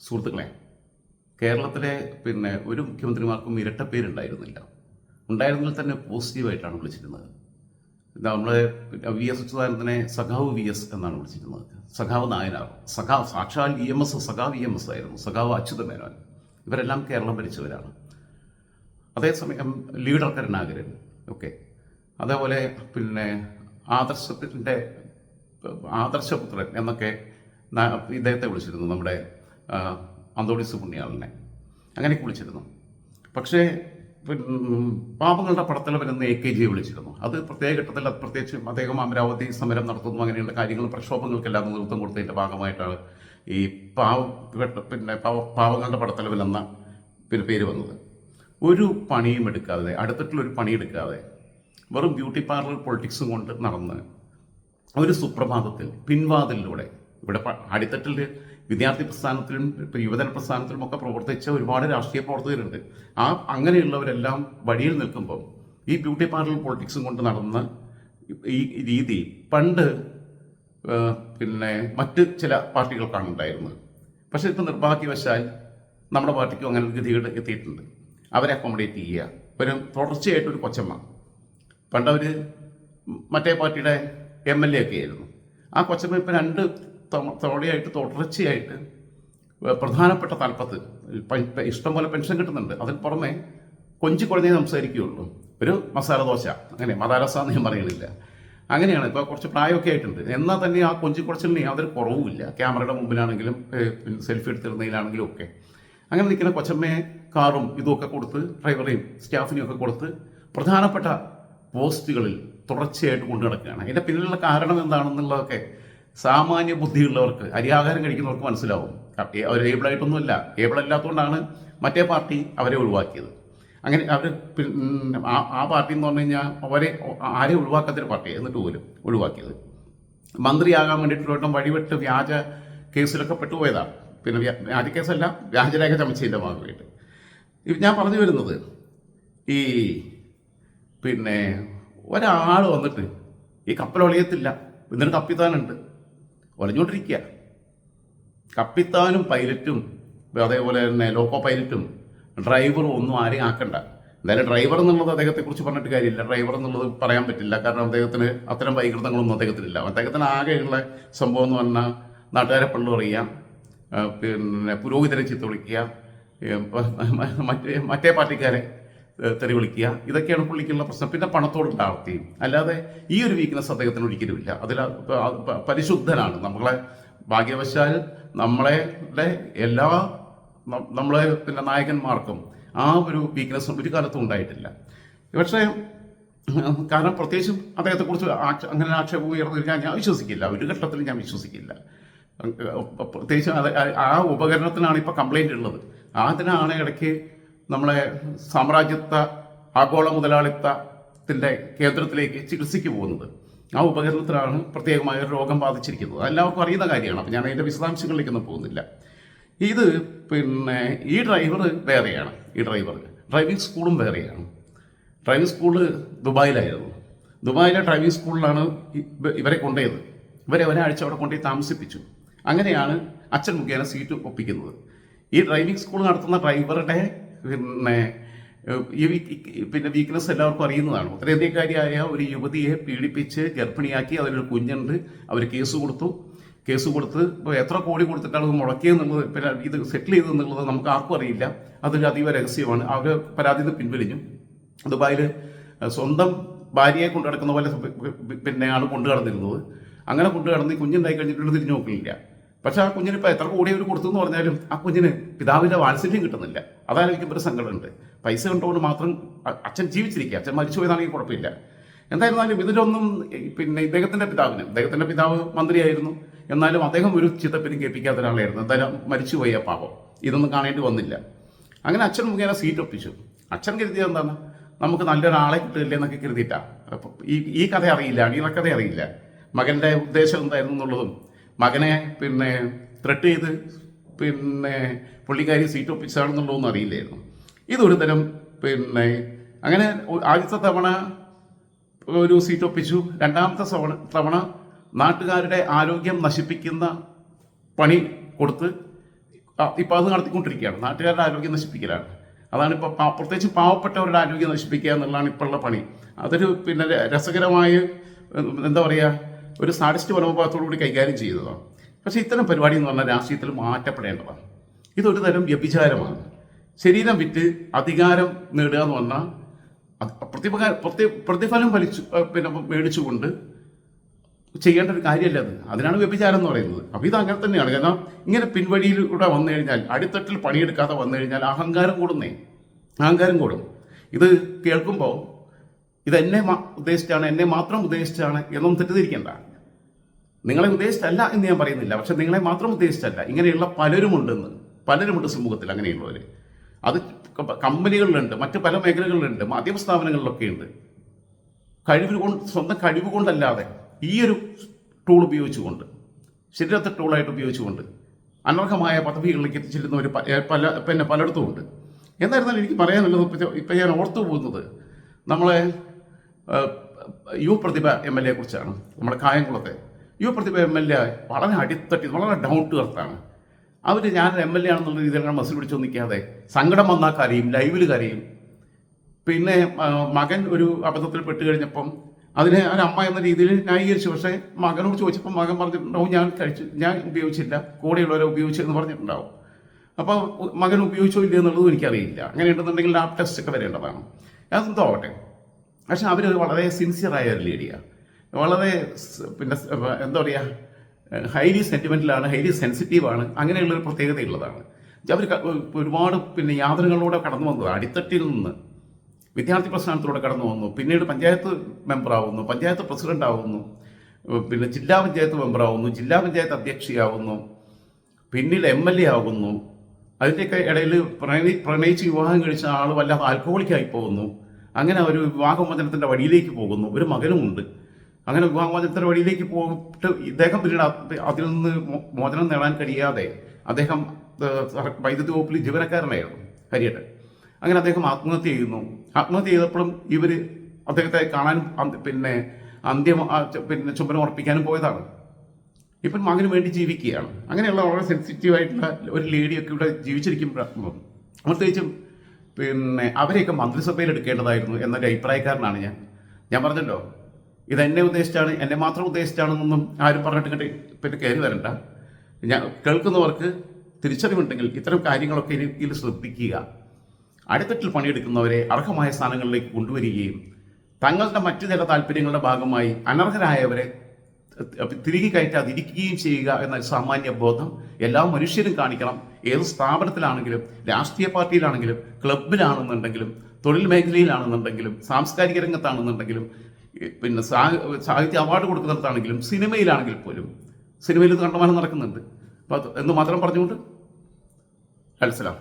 സുഹൃത്തുക്കളെ കേരളത്തിലെ പിന്നെ ഒരു മുഖ്യമന്ത്രിമാർക്കും ഇരട്ട പേരുണ്ടായിരുന്നില്ല. ഉണ്ടായിരുന്നെങ്കിൽ തന്നെ പോസിറ്റീവായിട്ടാണ് വിളിച്ചിരുന്നത്. നമ്മൾ വി എസ് അച്യുതാനന്ദനെ സഖാവ് വി എസ് എന്നാണ് വിളിച്ചിരുന്നത്. സഖാവ് നായനാർ സഖാവ് സാക്ഷാൽ ഇ എം എസ് സഖാവ് ഇ എം എസ് ആയിരുന്നു. സഖാവ് അച്യുത മേനോൻ. ഇവരെല്ലാം കേരളം ഭരിച്ചവരാണ്. അതേസമയം ലീഡർ കരുണാകരൻ ഒക്കെ. അതേപോലെ പിന്നെ ആദർശത്തിന്റെ ആദർശപുത്രൻ എന്നൊക്കെ ഇദ്ദേഹത്തെ വിളിച്ചിരുന്നു നമ്മുടെ അന്തോണിസ് പുണ്യാളനെ അങ്ങനെ വിളിച്ചിരുന്നു. പക്ഷേ പാപങ്ങളുടെ പടത്തിൽ വരുന്ന എ കെ ജിയെ വിളിച്ചിരുന്നു. അത് പ്രത്യേക ഘട്ടത്തിൽ അത് പ്രത്യേകിച്ച് അദ്ദേഹം അമരാവതി സമരം നടത്തുന്നു അങ്ങനെയുള്ള കാര്യങ്ങൾ പ്രക്ഷോഭങ്ങൾക്കെല്ലാം നേതൃത്വം കൊടുത്തതിന്റെ ഭാഗമായിട്ടാണ് ഈ പാവ പിന്നെ പാവ പാവങ്ങളുടെ പടത്തലവൻ എന്ന പിന്നെ പേര് വന്നത്. ഒരു പണിയും എടുക്കാതെ അടുത്തിട്ടുള്ള ഒരു പണിയെടുക്കാതെ വെറും ബ്യൂട്ടി പാർലർ പൊളിറ്റിക്സും കൊണ്ട് നടന്ന് ഒരു സുപ്രഭാതത്തിൽ പിൻവാതിലൂടെ ഇവിടെ അടിത്തട്ടിൽ വിദ്യാർത്ഥി പ്രസ്ഥാനത്തിലും ഇപ്പൊ യുവജന പ്രസ്ഥാനത്തിലും ഒക്കെ പ്രവർത്തിച്ച ഒരുപാട് രാഷ്ട്രീയ പ്രവർത്തകരുണ്ട്. ആ അങ്ങനെയുള്ളവരെല്ലാം വഴിയിൽ നിൽക്കുമ്പോൾ ഈ ബ്യൂട്ടി പാർലർ പൊളിറ്റിക്സും കൊണ്ട് നടന്ന ഈ രീതി പണ്ട് പിന്നെ മറ്റ് ചില പാർട്ടികൾക്കാണ് ഉണ്ടായിരുന്നത്. പക്ഷേ ഇപ്പം നിർഭാഗ്യവശാൽ നമ്മുടെ പാർട്ടിക്കും അങ്ങനെ ഗതികൾ എത്തിയിട്ടുണ്ട്. അവരെ അക്കോമഡേറ്റ് ചെയ്യുക. ഒരു തുടർച്ചയായിട്ട് ഒരു കൊച്ചമ്മ. പണ്ടവർ മറ്റേ പാർട്ടിയുടെ എം എൽ എ ഒക്കെ ആയിരുന്നു. ആ കൊച്ചമ്മ ഇപ്പം രണ്ട് തവ- തവണയായിട്ട് തുടർച്ചയായിട്ട് പ്രധാനപ്പെട്ട തലപ്പത്ത് ഇഷ്ടം പോലെ പെൻഷൻ കിട്ടുന്നുണ്ട്. അതിൽ പുറമെ കൊഞ്ചി കുഴഞ്ഞേ സംസാരിക്കുകയുള്ളൂ. ഒരു മസാല ദോശ. അങ്ങനെ മദാലസ എന്ന് ഞാൻ പറയണില്ല അങ്ങനെയാണ്. ഇപ്പോൾ കുറച്ച് പ്രായമൊക്കെ ആയിട്ടുണ്ട്. എന്നാൽ തന്നെ ആ കൊഞ്ചി കുഴച്ചിലിന് യാതൊരു കുറവുമില്ല. ക്യാമറയുടെ മുമ്പിലാണെങ്കിലും സെൽഫി എടുത്തിരുന്നതിലാണെങ്കിലും ഒക്കെ. അങ്ങനെ നിൽക്കുന്ന കൊച്ചമ്മയെ കാറും ഇതുമൊക്കെ കൊടുത്ത് ഡ്രൈവറെയും സ്റ്റാഫിനെയും ഒക്കെ കൊടുത്ത് പ്രധാനപ്പെട്ട പോസ്റ്റുകളിൽ തുടർച്ചയായിട്ട് കൊണ്ടു നടക്കുകയാണ് അതിന്റെ പിന്നിലുള്ള കാരണം എന്താണെന്നുള്ളതൊക്കെ സാമാന്യ ബുദ്ധിയുള്ളവർക്ക് അരിയാഹാരം കഴിക്കുന്നവർക്ക് മനസ്സിലാവും. അവർ ഏബിളായിട്ടൊന്നുമല്ല ഏബിൾ അല്ലാത്തതുകൊണ്ടാണ് മറ്റേ പാർട്ടി അവരെ ഒഴിവാക്കിയത്. അങ്ങനെ അവർ ആ പാർട്ടി എന്ന് പറഞ്ഞു കഴിഞ്ഞാൽ അവരെ ആരെ ഒഴിവാക്കാത്തൊരു പാർട്ടി എന്നിട്ട് പോലും ഒഴിവാക്കിയത്. മന്ത്രിയാകാൻ വേണ്ടിയിട്ടുള്ള വഴിവിട്ട് വ്യാജ കേസിലൊക്കെ പെട്ടുപോയതാണ് പിന്നെ വ്യാ- വ്യാജ കേസല്ല വ്യാജരേഖ ചമച്ചതിന്റെ ഭാഗമായിട്ട്. ഞാൻ പറഞ്ഞു വരുന്നത് ഈ പിന്നെ ഒരാൾ വന്നിട്ട് ഈ കപ്പൽ ഒളിയത്തില്ല. എന്നിട്ട് കപ്പിത്താനുണ്ട് ഒലഞ്ഞുകൊണ്ടിരിക്കുക കപ്പിത്താനും പൈലറ്റും അതേപോലെ തന്നെ ലോക്കോ പൈലറ്റും ഡ്രൈവറും ഒന്നും ആരെയും ആക്കണ്ട. എന്തായാലും ഡ്രൈവർ എന്നുള്ളത് അദ്ദേഹത്തെക്കുറിച്ച് പറഞ്ഞിട്ട് കാര്യമില്ല. ഡ്രൈവർ എന്നുള്ളത് പറയാൻ പറ്റില്ല. കാരണം അദ്ദേഹത്തിന് അത്തരം വൈകൃതങ്ങളൊന്നും അദ്ദേഹത്തിനില്ല. അദ്ദേഹത്തിന് ആകെയുള്ള സംഭവം എന്ന് പറഞ്ഞാൽ നാട്ടുകാരെ പള്ളു പറയുക പിന്നെ പുരോഹിതരെ ചീത്ത വിളിക്കുക മറ്റേ മറ്റേ പാർട്ടിക്കാരെ തെറി വിളിക്കുക. ഇതൊക്കെയാണ് പുള്ളിക്കുള്ള പ്രശ്നം. പിന്നെ പണത്തോടുള്ള ആർത്തിയും അല്ലാതെ ഈ ഒരു വീക്ക്നെസ് അദ്ദേഹത്തിന് ഒരിക്കലുമില്ല. അതിൽ പരിശുദ്ധനാണ്. നമ്മളെ ഭാഗ്യവശാൽ നമ്മളെ എല്ലാ നമ്മളെ പിന്നെ നായകന്മാർക്കും ആ ഒരു വീക്ക്നെസ് ഒരു കാലത്തും ഉണ്ടായിട്ടില്ല. പക്ഷേ കാരണം പ്രത്യേകിച്ചും അദ്ദേഹത്തെക്കുറിച്ച് അങ്ങനെ ആക്ഷേപം ഉയർന്നു ഞാൻ ഞാൻ വിശ്വസിക്കില്ല. ഒരു ഘട്ടത്തിൽ ഞാൻ വിശ്വസിക്കില്ല. പ്രത്യേകിച്ചും ആ ഉപകരണത്തിനാണ് ഇപ്പോൾ കംപ്ലൈന്റ് ഉള്ളത്. അതിനാണ് ഇടയ്ക്ക് നമ്മളെ സാമ്രാജ്യത്വ ആഗോള മുതലാളിത്തത്തിന്റെ കേന്ദ്രത്തിലേക്ക് ചികിത്സയ്ക്ക് പോകുന്നത്. ആ ഉപകരണത്തിലാണ് പ്രത്യേകമായ രോഗം ബാധിച്ചിരിക്കുന്നത്. എല്ലാവർക്കും അറിയുന്ന കാര്യമാണ്. അപ്പം ഞാൻ അതിന്റെ വിശദാംശങ്ങളിലേക്കൊന്നും പോകുന്നില്ല. ഇത് പിന്നെ ഈ ഡ്രൈവർ വേറെയാണ്. ഈ ഡ്രൈവർ ഡ്രൈവിംഗ് സ്കൂളും വേറെയാണ്. ഡ്രൈവിംഗ് സ്കൂൾ ദുബായിലായിരുന്നു. ദുബായിലെ ഡ്രൈവിംഗ് സ്കൂളിലാണ് ഇവരെ കൊണ്ടുപോയത്. ഇവരെ ഒരാഴ്ച അവിടെ കൊണ്ടുപോയി താമസിപ്പിച്ചു. അങ്ങനെയാണ് അച്ഛൻ മുഖേന സീറ്റ് ഒപ്പിക്കുന്നത്. ഈ ഡ്രൈവിംഗ് സ്കൂൾ നടത്തുന്ന ഡ്രൈവറുടെ പിന്നെ ഈ പിന്നെ വീക്ക്നെസ് എല്ലാവർക്കും അറിയുന്നതാണ്. ഉത്തരേന്ത്യക്കാരിയായ ഒരു യുവതിയെ പീഡിപ്പിച്ച് ഗർഭിണിയാക്കി അതിലൊരു കുഞ്ഞുണ്ട്. അവർ കേസ് കൊടുത്തു. കേസ് കൊടുത്ത് ഇപ്പോൾ എത്ര കോടി കൊടുത്തിട്ടാണ് ഇത് മുടക്കിയെന്നുള്ളത് പിന്നെ ഇത് സെറ്റിൽ ചെയ്തെന്നുള്ളത് നമുക്ക് ആർക്കും അറിയില്ല. അതൊരു അതീവ രഹസ്യമാണ്. അവർ പരാതി നിന്ന് പിൻവലിഞ്ഞു ദുബായിൽ സ്വന്തം ഭാര്യയെ കൊണ്ടു നടക്കുന്ന പോലെ പിന്നെയാണ് കൊണ്ടു കടന്നിരുന്നത് അങ്ങനെ കൊണ്ടു കടന്ന് കുഞ്ഞുണ്ടായി കഴിഞ്ഞിട്ട് തിരിഞ്ഞു നോക്കില്ല പക്ഷെ ആ കുഞ്ഞിന് ഇപ്പോൾ എത്ര കോടി അവർ കൊടുത്തു എന്ന് പറഞ്ഞാലും ആ കുഞ്ഞിന് പിതാവിന്റെ വാത്സല്യം കിട്ടുന്നില്ല. അതായിരിക്കും ഒരു സങ്കടമുണ്ട്. പൈസ കണ്ടുകൊണ്ട് മാത്രം അച്ഛൻ ജീവിച്ചിരിക്കുക. അച്ഛൻ മരിച്ചു പോയതാണെങ്കിൽ കുഴപ്പമില്ല. എന്തായിരുന്നാലും ഇതിലൊന്നും പിന്നെ ഇദ്ദേഹത്തിന്റെ പിതാവിന് ഇദ്ദേഹത്തിന്റെ പിതാവ് മന്ത്രിയായിരുന്നു. എന്നാലും അദ്ദേഹം ഒരു ചിത്തപ്പിനും കേൾപ്പിക്കാത്ത ഒരാളായിരുന്നു. എന്തായാലും മരിച്ചുപോയ പാപം. ഇതൊന്നും കാണേണ്ടി വന്നില്ല. അങ്ങനെ അച്ഛൻ മുഖേന സീറ്റ് ഒപ്പിച്ചു. അച്ഛൻ കരുതിയത് എന്താണ്? നമുക്ക് നല്ലൊരാളെ കിട്ടില്ലേ എന്നൊക്കെ കരുതിയിട്ടാ. അപ്പം ഈ ഈ കഥ അറിയില്ല. അണിയറ കഥ അറിയില്ല. മകന്റെ ഉദ്ദേശം എന്തായിരുന്നു എന്നുള്ളതും മകനെ പിന്നെ ത്രെട്ട് ചെയ്ത് പിന്നെ പുള്ളിക്കാരി സീറ്റ് ഒപ്പിച്ചാണെന്നുള്ളതൊന്നും അറിയില്ലായിരുന്നു. ഇതൊരു തരം പിന്നെ അങ്ങനെ ആദ്യത്തെ തവണ ഒരു സീറ്റ് ഒപ്പിച്ചു. രണ്ടാമത്തെ തവണ തവണ നാട്ടുകാരുടെ ആരോഗ്യം നശിപ്പിക്കുന്ന പണി കൊടുത്ത് ഇപ്പം അത് നടത്തിക്കൊണ്ടിരിക്കുകയാണ്. നാട്ടുകാരുടെ ആരോഗ്യം നശിപ്പിക്കലാണ്. അതാണ് ഇപ്പോൾ പ്രത്യേകിച്ച് പാവപ്പെട്ടവരുടെ ആരോഗ്യം നശിപ്പിക്കുക എന്നുള്ളതാണ് ഇപ്പോഴുള്ള പണി. അതൊരു പിന്നെ രസകരമായ എന്താ പറയുക ഒരു സാഡിസ്റ്റ് മനോഭാവത്തോടു കൂടി കൈകാര്യം ചെയ്തതാണ് പക്ഷേ ഇത്തരം പരിപാടി എന്ന് പറഞ്ഞാൽ രാഷ്ട്രീയത്തിൽ മാറ്റപ്പെടേണ്ടതാണ്. ഇതൊരു തരം വ്യഭിചാരമാണ്. ശരീരം വിറ്റ് അധികാരം നേടുക എന്ന് പറഞ്ഞാൽ പ്രതി പ്രതിഫലം വലിച്ചു പിന്നെ മേടിച്ചുകൊണ്ട് ചെയ്യേണ്ട ഒരു കാര്യമല്ല അത്. അതിനാണ് വ്യഭിചാരം എന്ന് പറയുന്നത്. അപ്പോൾ ഇത് അങ്ങനെ തന്നെയാണ്. കാരണം ഇങ്ങനെ പിൻവഴിയിലൂടെ വന്നു കഴിഞ്ഞാൽ അടിത്തട്ടിൽ പണിയെടുക്കാതെ വന്നു കഴിഞ്ഞാൽ അഹങ്കാരം കൂടുന്നേ. അഹങ്കാരം കൂടും. ഇത് കേൾക്കുമ്പോൾ ഇത് എന്നെ ഉദ്ദേശിച്ചാണ് എന്നെ മാത്രം ഉദ്ദേശിച്ചാണ് എന്നൊന്നും തെറ്റിദ്ധരിക്കേണ്ട. നിങ്ങളെ ഉദ്ദേശിച്ചല്ല എന്ന് ഞാൻ പറയുന്നില്ല. പക്ഷെ നിങ്ങളെ മാത്രം ഉദ്ദേശിച്ചല്ല ഇങ്ങനെയുള്ള പലരുമുണ്ടെന്ന്. പലരുമുണ്ട് സമൂഹത്തിൽ അങ്ങനെയുള്ളവർ അത് കമ്പനികളിലുണ്ട്. മറ്റ് പല മേഖലകളിലുണ്ട്. മാധ്യമ സ്ഥാപനങ്ങളിലൊക്കെ ഉണ്ട് കഴിവ് കൊണ്ട് സ്വന്തം കഴിവ് കൊണ്ടല്ലാതെ ഈ ഒരു ടൂൾ ഉപയോഗിച്ചുകൊണ്ട് ശരീരത്തെ ടൂളായിട്ട് ഉപയോഗിച്ചുകൊണ്ട് അനർഹമായ പദവികളിലേക്ക് ഒരു പല പിന്നെ പലയിടത്തും ഉണ്ട് എന്നായിരുന്നാലും എനിക്ക് പറയാനുള്ളത് ഇപ്പം ഞാൻ ഓർത്തു പോകുന്നത് നമ്മളെ U Prathibha M L A കുറിച്ചാണ്. നമ്മുടെ കായംകുളത്തെ U Prathibha M L A വളരെ അടിത്തട്ടി വളരെ ഡൗൺ ടു എർത്താണ് അവർ ഞാൻ എം എൽ എ ആണെന്നുള്ള അങ്ങനെ മസിൽ പിടിച്ചു നിൽക്കാതെ സങ്കടം വന്നാൽ കരയും ലൈവിൽ കരയും. പിന്നെ മകൻ ഒരു അബദ്ധത്തിൽ പെട്ട് കഴിഞ്ഞപ്പം അതിനെ ഒരു അമ്മ എന്ന രീതിയിൽ ന്യായീകരിച്ചു. പക്ഷേ മകനോട് ചോദിച്ചപ്പോൾ മകൻ പറഞ്ഞിട്ടുണ്ടാവും ഞാൻ കഴിച്ചു ഞാൻ ഉപയോഗിച്ചില്ല. കൂടെയുള്ളവരെ ഉപയോഗിച്ചെന്ന് പറഞ്ഞിട്ടുണ്ടാവും. അപ്പോൾ മകൻ ഉപയോഗിച്ചോ ഇല്ല എന്നുള്ളതും എനിക്കറിയില്ല. അങ്ങനെ ഉണ്ടെന്നുണ്ടെങ്കിൽ ലാബ് ടെസ്റ്റ് ഒക്കെ വരേണ്ടതാണ്. അതെന്തോ ആവട്ടെ. പക്ഷെ അവർ വളരെ സിൻസിയറായ ഒരു ലേഡിയാണ് വളരെ പിന്നെ എന്താ പറയുക ഹൈലി സെന്റിമെന്റലാണ് ഹൈലി സെൻസിറ്റീവാണ്. അങ്ങനെയുള്ളൊരു പ്രത്യേകതയുള്ളതാണ് അവർ ഒരുപാട് പിന്നെ യാതനകളിലൂടെ കടന്നു വന്നത് അടിത്തട്ടിൽ നിന്ന് വിദ്യാർത്ഥി പ്രസ്ഥാനത്തിലൂടെ കടന്നു വന്നു. പിന്നീട് പഞ്ചായത്ത് മെമ്പറാവുന്നു പഞ്ചായത്ത് പ്രസിഡന്റ് ആവുന്നു പിന്നെ ജില്ലാ പഞ്ചായത്ത് മെമ്പറാവുന്നു ജില്ലാ പഞ്ചായത്ത് അധ്യക്ഷയാവുന്നു പിന്നീട് എം എൽ എ ആകുന്നു അതിന്റെയൊക്കെ ഇടയിൽ പ്രണയി പ്രണയിച്ച് വിവാഹം കഴിച്ച ആൾ വല്ലാതെ ആൽക്കഹോളിക്കായി പോകുന്നു. അങ്ങനെ ഒരു വിവാഹമോചനത്തിന്റെ വഴിയിലേക്ക് പോകുന്നു. ഒരു മകനുമുണ്ട്. അങ്ങനെ വിവാഹമോചനത്തിന് വഴിയിലേക്ക് പോയിട്ട് ഇദ്ദേഹം പിന്നീട് അതിൽ നിന്ന് മോചനം നേടാൻ കഴിയാതെ അദ്ദേഹം വൈദ്യുതി വകുപ്പിൽ ജീവനക്കാരനായിരുന്നു ഹരിയേട്ടൻ. അങ്ങനെ അദ്ദേഹം ആത്മഹത്യ ചെയ്യുന്നു. ആത്മഹത്യ ചെയ്തപ്പോഴും ഇവർ അദ്ദേഹത്തെ കാണാൻ പിന്നെ അന്ത്യം പിന്നെ ചുമരം ഉറപ്പിക്കാനും പോയതാണ്. ഇപ്പം മകന് വേണ്ടി ജീവിക്കുകയാണ്. അങ്ങനെയുള്ള വളരെ സെൻസിറ്റീവ് ആയിട്ടുള്ള ഒരു ലേഡിയൊക്കെ ഇവിടെ ജീവിച്ചിരിക്കുമ്പോൾ പ്രത്യേകിച്ചും പിന്നെ അവരെയൊക്കെ മന്ത്രിസഭയിൽ എടുക്കേണ്ടതായിരുന്നു എന്നൊരു അഭിപ്രായക്കാരനാണ് ഞാൻ. ഞാൻ പറഞ്ഞല്ലോ ഇത് എന്നെ ഉദ്ദേശിച്ചാണ് എന്നെ മാത്രം ഉദ്ദേശിച്ചാണെന്നൊന്നും ആരും പറഞ്ഞിട്ട് കണ്ടി പിന്നെ കയറി വരണ്ട. ഞാൻ കേൾക്കുന്നവർക്ക് തിരിച്ചറിവുണ്ടെങ്കിൽ ഇത്തരം കാര്യങ്ങളൊക്കെ ഇതിൽ ശ്രദ്ധിക്കുക. അടിത്തട്ടിൽ പണിയെടുക്കുന്നവരെ അർഹമായ സ്ഥാനങ്ങളിലേക്ക് കൊണ്ടുവരികയും തങ്ങളുടെ മറ്റു ചില താല്പര്യങ്ങളുടെ ഭാഗമായി അനർഹരായവരെ തിരികെ കയറ്റാതിരിക്കുകയും ചെയ്യുക എന്ന സാമാന്യ ബോധം എല്ലാ മനുഷ്യരും കാണിക്കണം. ഏത് സ്ഥാപനത്തിലാണെങ്കിലും രാഷ്ട്രീയ പാർട്ടിയിലാണെങ്കിലും ക്ലബിലാണെന്നുണ്ടെങ്കിലും തൊഴിൽ മേഖലയിലാണെന്നുണ്ടെങ്കിലും സാംസ്കാരിക രംഗത്താണെന്നുണ്ടെങ്കിലും പിന്നെ സാഹിത്യ അവാർഡ് കൊടുക്കുന്നിടത്താണെങ്കിലും സിനിമയിലാണെങ്കിൽ പോലും സിനിമയിൽ കണ്ടമാനം നടക്കുന്നുണ്ട്. അപ്പോൾ എന്ന് മാത്രം പറഞ്ഞുകൊണ്ട് അൽസലാം